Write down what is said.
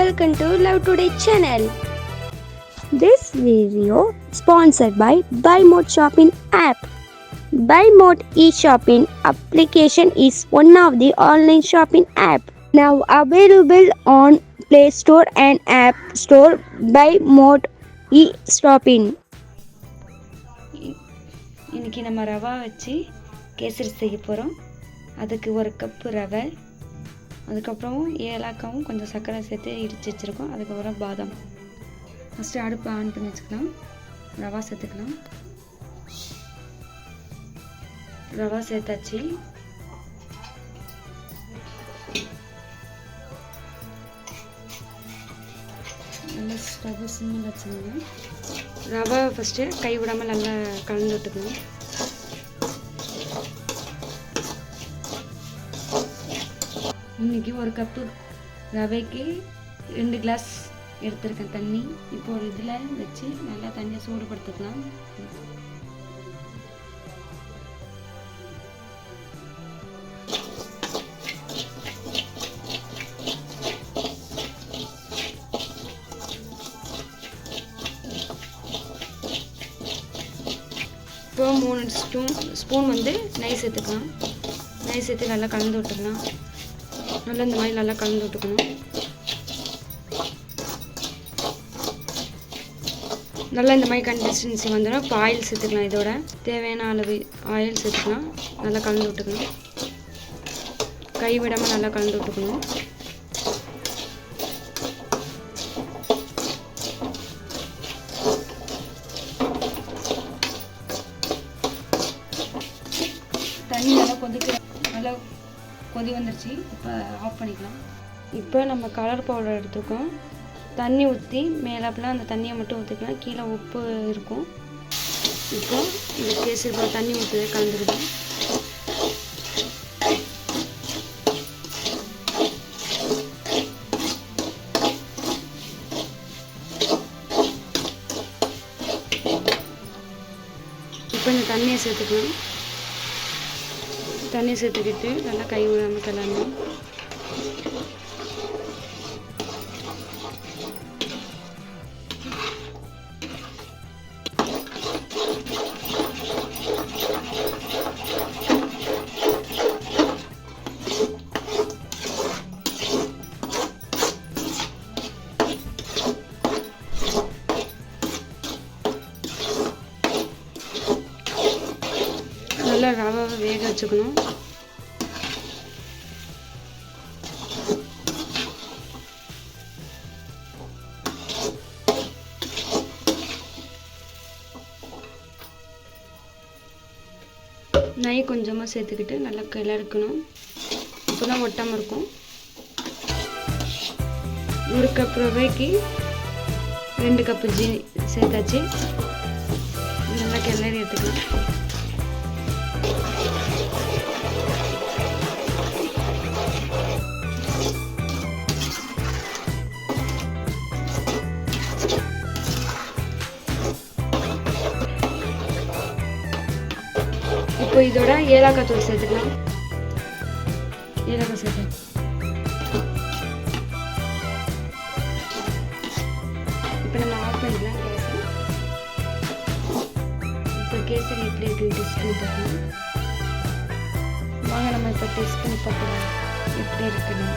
welcome to Love Today channel. This video sponsored by Buy Mode Shopping app. Buy Mode e-shopping application is one of the online shopping app now available on Play Store and App Store. Buy Mode e-shopping. இன்றைக்கி நம்ம ரவா வச்சு கேசரி செய்ய போகிறோம் அதுக்கு ஒரு cup ரவை அதுக்கப்புறம் ஏலக்காவும் கொஞ்சம் சர்க்கரை சேர்த்து இடித்து வச்சுருக்கோம். அதுக்கப்புறம் பாதாம். ஃபஸ்ட்டு அடுப்பு ஆன் பண்ணி வச்சுக்கலாம். ரவா சேர்த்துக்கலாம். ரவா சேர்த்தாச்சு. நல்லா ஸ்டவ் சிம்மில் வச்சுருங்க ரவை ஃபஸ்ட்டு கை விடாமல் நல்லா கலந்து விட்டுக்கணும் இன்னைக்கு ஒரு கப்பு ரவைக்கு ரெண்டு கிளாஸ் எடுத்திருக்கேன் தண்ணி. இப்போ ஒரு இதில் வச்சு நல்லா தண்ணியை சூடுபடுத்திக்கலாம். இப்போ மூணு ஸ்பூன் ஸ்பூன் வந்து நெய் சேர்த்துக்கலாம். நெய் சேர்த்து நல்லா கலந்து விட்டுக்கலாம். நல்லா இந்த மாதிரி நல்லா கலந்து விட்டுக்கணும். நல்லா இந்த மாதிரி கன்சிஸ்டன்சி வந்துடும் இப்போ ஆயில் சேர்த்துக்கலாம் இதோட. தேவையான அளவு ஆயில் சேர்த்துக்கலாம். நல்லா கலந்து விட்டுக்கணும். கை விடாமல் நல்லா கலந்து விட்டுக்கணும். தண்ணி நல்லா கொதிக்க நல்லா கொதி வந்துருச்சு. இப்போ ஆஃப் பண்ணிக்கலாம். இப்போ நம்ம கலர் பவுடர் எடுத்துருக்கோம். தண்ணி ஊற்றி மேலாப்பில் அந்த தண்ணியை மட்டும் ஊற்றிக்கலாம் கீழே உப்பு இருக்கும். இப்போ இந்த கேசரி தண்ணி ஊற்றி கலந்துருக்கோம். இப்போ இந்த தண்ணியை சேர்த்துக்கலாம். தண்ணி சேர்த்துக்கிட்டு நல்லா கை விடாமல் கலரணும் நல்லா ரவை வேக வச்சுக்கணும். நெய் கொஞ்சமாக சேர்த்துக்கிட்டு நல்லா கிளறுக்கணும் அப்போ தான் ஒட்டாமல் இருக்கும். ஒரு கப் ரவைக்கு ரெண்டு கப்பு ஜீனி சேர்த்தாச்சு. நல்லா கிளறி எடுத்துக்கலாம். இப்போ இதோட ஏலக்காய் தூள் சேர்த்துக்கலாம் ஏலக்காய் சேர்த்து இப்போ நம்ம ஆஃப் பண்ணிக்கலாம் கேஸ் இப்போ கேசரி எப்படி இருக்கு டெஸ்ட் பண்ணி பார்க்கலாம் வாங்க நம்ம இப்போ டெஸ்ட் பண்ணி பார்க்கலாம் எப்படி இருக்குன்னு